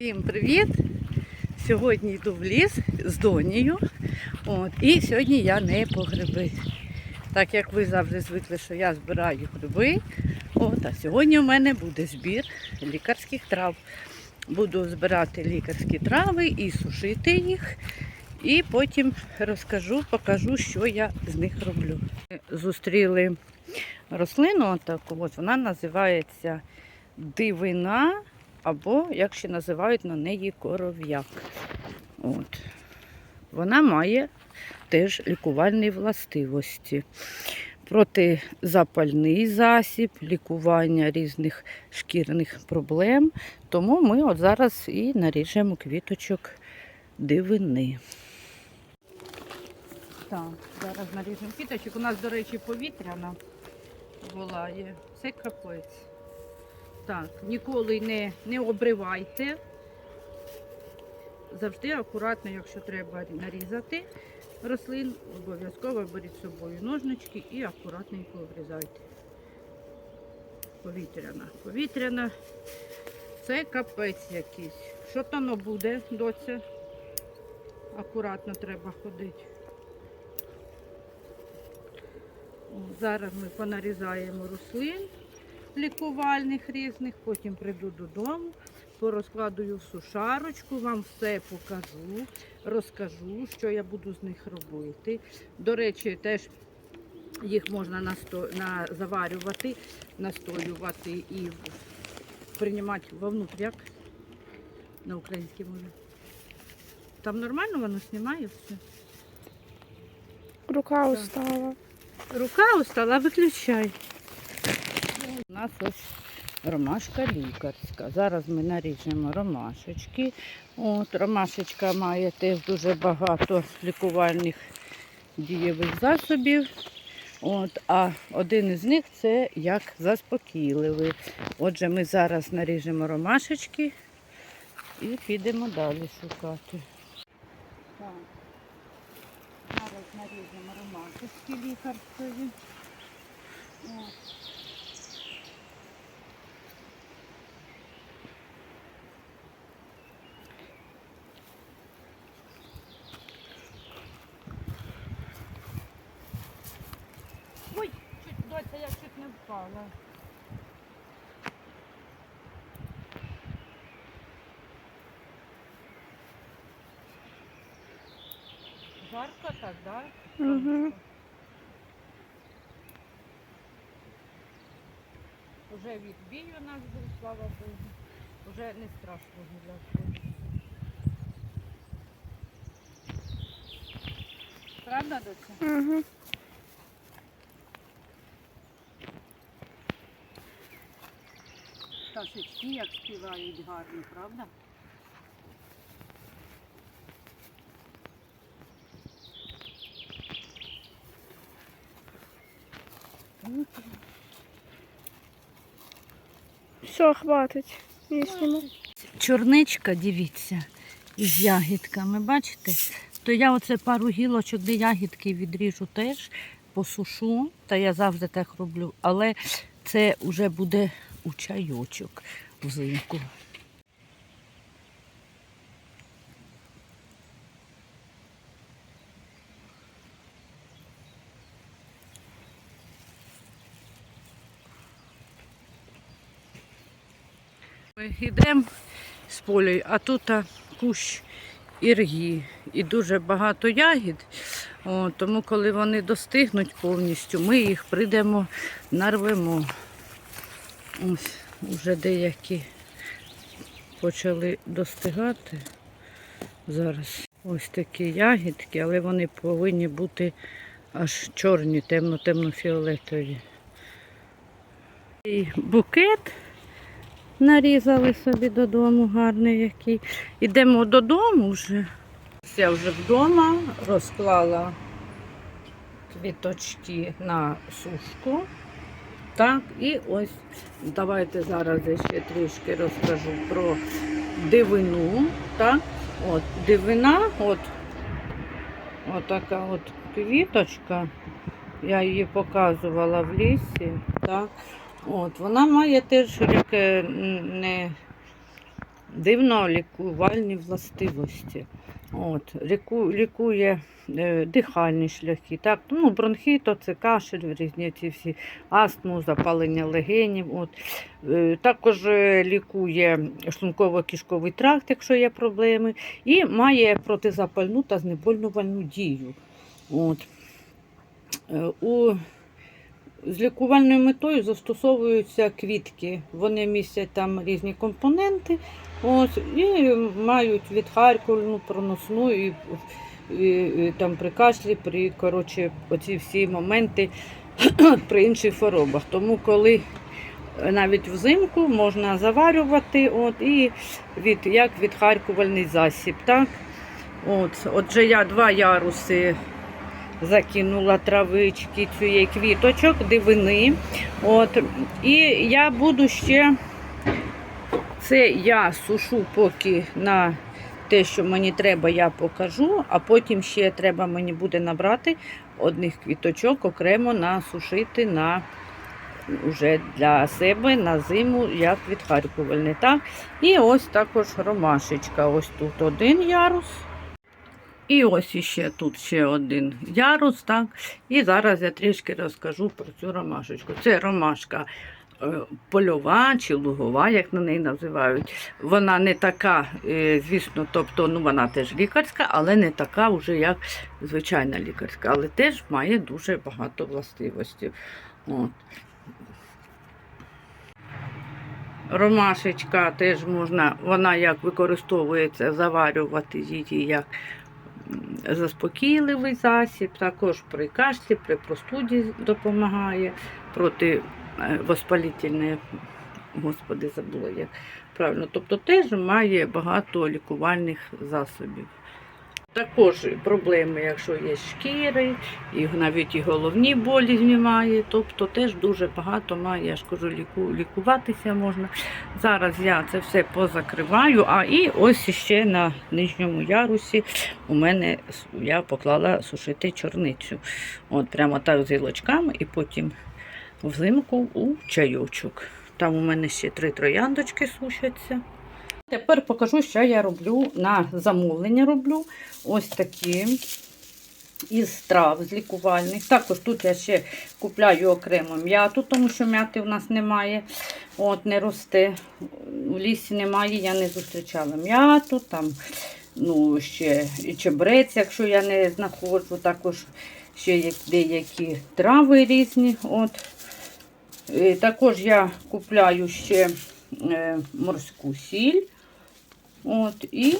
Всім привіт! Сьогодні йду в ліс з Донією. От, і сьогодні я не по гриби. Так як ви завжди звикли, що я збираю гриби. От, а сьогодні у мене буде збір лікарських трав. Буду збирати лікарські трави і сушити їх. І потім розкажу, покажу, що я з них роблю. Зустріли рослину, таку, от, вона називається дивина або, як ще називають на неї, коров'як. От. Вона має теж лікувальні властивості. Протизапальний засіб, лікування різних шкірних проблем. Тому ми от зараз і наріжемо квіточок дивини. Так, зараз наріжемо квіточок. У нас, до речі, повітряна волає. Це капець. Так, ніколи не, не обривайте. Завжди акуратно, якщо треба нарізати рослин, обов'язково беріть з собою ножнички і акуратненько обрізайте. Повітряна. Повітряна це капець якийсь. Що воно буде, доця? Акуратно треба ходити. Зараз ми понарізаємо рослин лікувальних різних, потім прийду додому, порозкладую в сушарочку, вам все покажу, розкажу, що я буду з них робити. До речі, теж їх можна насто... на... заварювати, настоювати і приймати вовнутрь, як на українській мові. Там нормально воно знімає все? Рука устала. Рука устала, виключай. У нас ось ромашка лікарська. Зараз ми наріжемо ромашечки. От, ромашечка має теж дуже багато лікувальних дієвих засобів. От, а один із них це як заспокійливий. Отже, ми зараз наріжемо ромашечки і підемо далі шукати. Так. Зараз наріжемо ромашечки лікарської. Ой, чуть доця, я чуть не впала. Жарко так, да? Мгм. Уже відбій у нас був, слава Богу. Уже не страшно гуляти. Правда, доця? Угу. Пташечки як співають гарно, правда? Все, хватить. Чорничка, дивіться, із ягідками, бачите? То я оце пару гілочок, де ягідки відріжу теж, посушу, та я завжди так роблю, але це вже буде у чайочок взимку. Ми йдемо з полю, а тут кущ іргі і дуже багато ягід. О, тому коли вони достигнуть повністю, ми їх прийдемо, нарвемо. Ось вже деякі почали достигати зараз. Ось такі ягідки, але вони повинні бути аж чорні, темно-темно-фіолетові. І букет нарізали собі додому гарний який. Ідемо додому вже. Я вже вдома розклала квіточки на сушку. Так, і ось давайте зараз я ще трішки розкажу про дивину. Так, от дивина, от, от така от квіточка. Я її показувала в лісі. Так. От, вона має теж не дивно лікувальні властивості. От, ліку, лікує е, дихальні шляхи. Так? Ну, бронхит, то це кашель, різні ці всі астму, запалення легенів. От. Е, також е, лікує шлунково-кишковий тракт, якщо є проблеми, і має протизапальну та знеболювальну дію. От. У з лікувальною метою застосовуються квітки. Вони містять там різні компоненти ось, і мають відхаркувальну, проносну і, і, і там при кашлі, при коротше, оці всі моменти при інших хворобах. Тому коли навіть взимку можна заварювати от, і від, як відхаркувальний засіб. Так? От, отже, я два яруси закинула травички, цієї квіточок, дивини. От. І я буду ще це я сушу поки на те, що мені треба, я покажу, а потім ще треба мені буде набрати одних квіточок окремо насушити на вже для себе на зиму як відхаркувальний. Так? І ось також ромашечка. Ось тут один ярус. І ось іще тут ще один ярус, так. І зараз я трішки розкажу про цю ромашечку. Це ромашка е, польова чи лугова, як на неї називають. Вона не така, е, звісно, тобто ну, вона теж лікарська, але не така вже, як звичайна лікарська, але теж має дуже багато властивостей. От. Ромашечка теж можна, вона як використовується, заварювати її як заспокійливий засіб, також при кашлі, при простуді допомагає, проти е, воспалітельної, господи, забула як правильно. Тобто теж має багато лікувальних засобів. Також проблеми, якщо є шкіри, і навіть і головні болі знімає, тобто теж дуже багато має, я ж кажу, ліку, лікуватися можна. Зараз я це все позакриваю, а і ось ще на нижньому ярусі у мене я поклала сушити чорницю. От прямо так з гілочками і потім взимку у чайочок. Там у мене ще три трояндочки сушаться. Тепер покажу, що я роблю на замовлення. Роблю ось такі із трав з лікувальних. Також тут я ще купляю окремо м'яту, тому що м'яти у нас немає. От не росте. У лісі немає, я не зустрічала м'яту, там ну, ще і чебрець, якщо я не знаходжу, також ще деякі трави різні. От. Е, Також я купляю ще е, морську сіль. От, і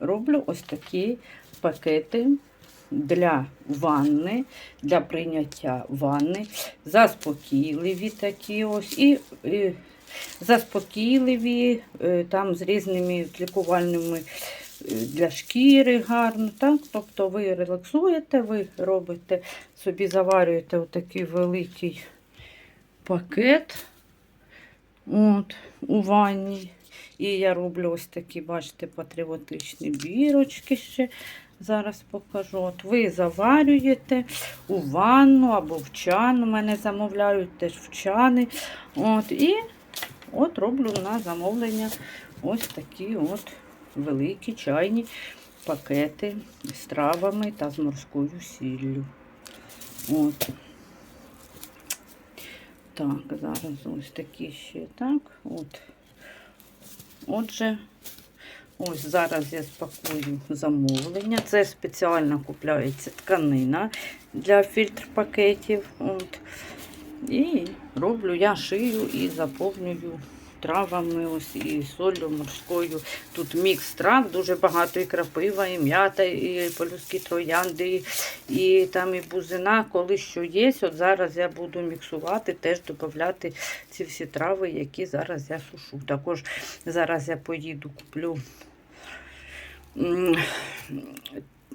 роблю ось такі пакети для ванни, для прийняття ванни. Заспокійливі такі ось. І, і заспокійливі, е, там з різними лікувальними е, для шкіри гарно. Так? Тобто ви релаксуєте, ви робите, собі заварюєте отакий великий пакет от, у ванні. І я роблю ось такі, бачите, патріотичні бірочки ще. Зараз покажу. От ви заварюєте у ванну або в чан. У мене замовляють теж в чани. От, і от роблю на замовлення ось такі от великі чайні пакети з травами та з морською сіллю. От. Так, зараз ось такі ще так. От. Отже, ось зараз я спакую замовлення. Це спеціально купляється тканина для фільтр пакетів. І роблю, я шию і заповнюю травами ось і солью морською. Тут мікс трав, дуже багато і крапива, і м'ята, і полюські троянди, і там і бузина, коли що є. От зараз я буду міксувати, теж додати ці всі трави, які зараз я сушу. Також зараз я поїду, куплю.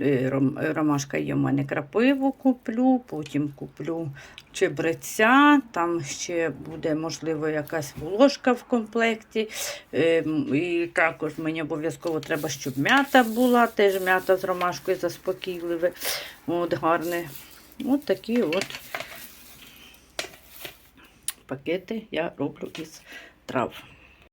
Е, ром- Ромашка є в мене крапиву куплю, потім куплю чебреця, там ще буде, можливо, якась волошка в комплекті. Ем, І також мені обов'язково треба, щоб м'ята була, теж м'ята з ромашкою заспокійливе. От гарне. От такі от пакети я роблю із трав.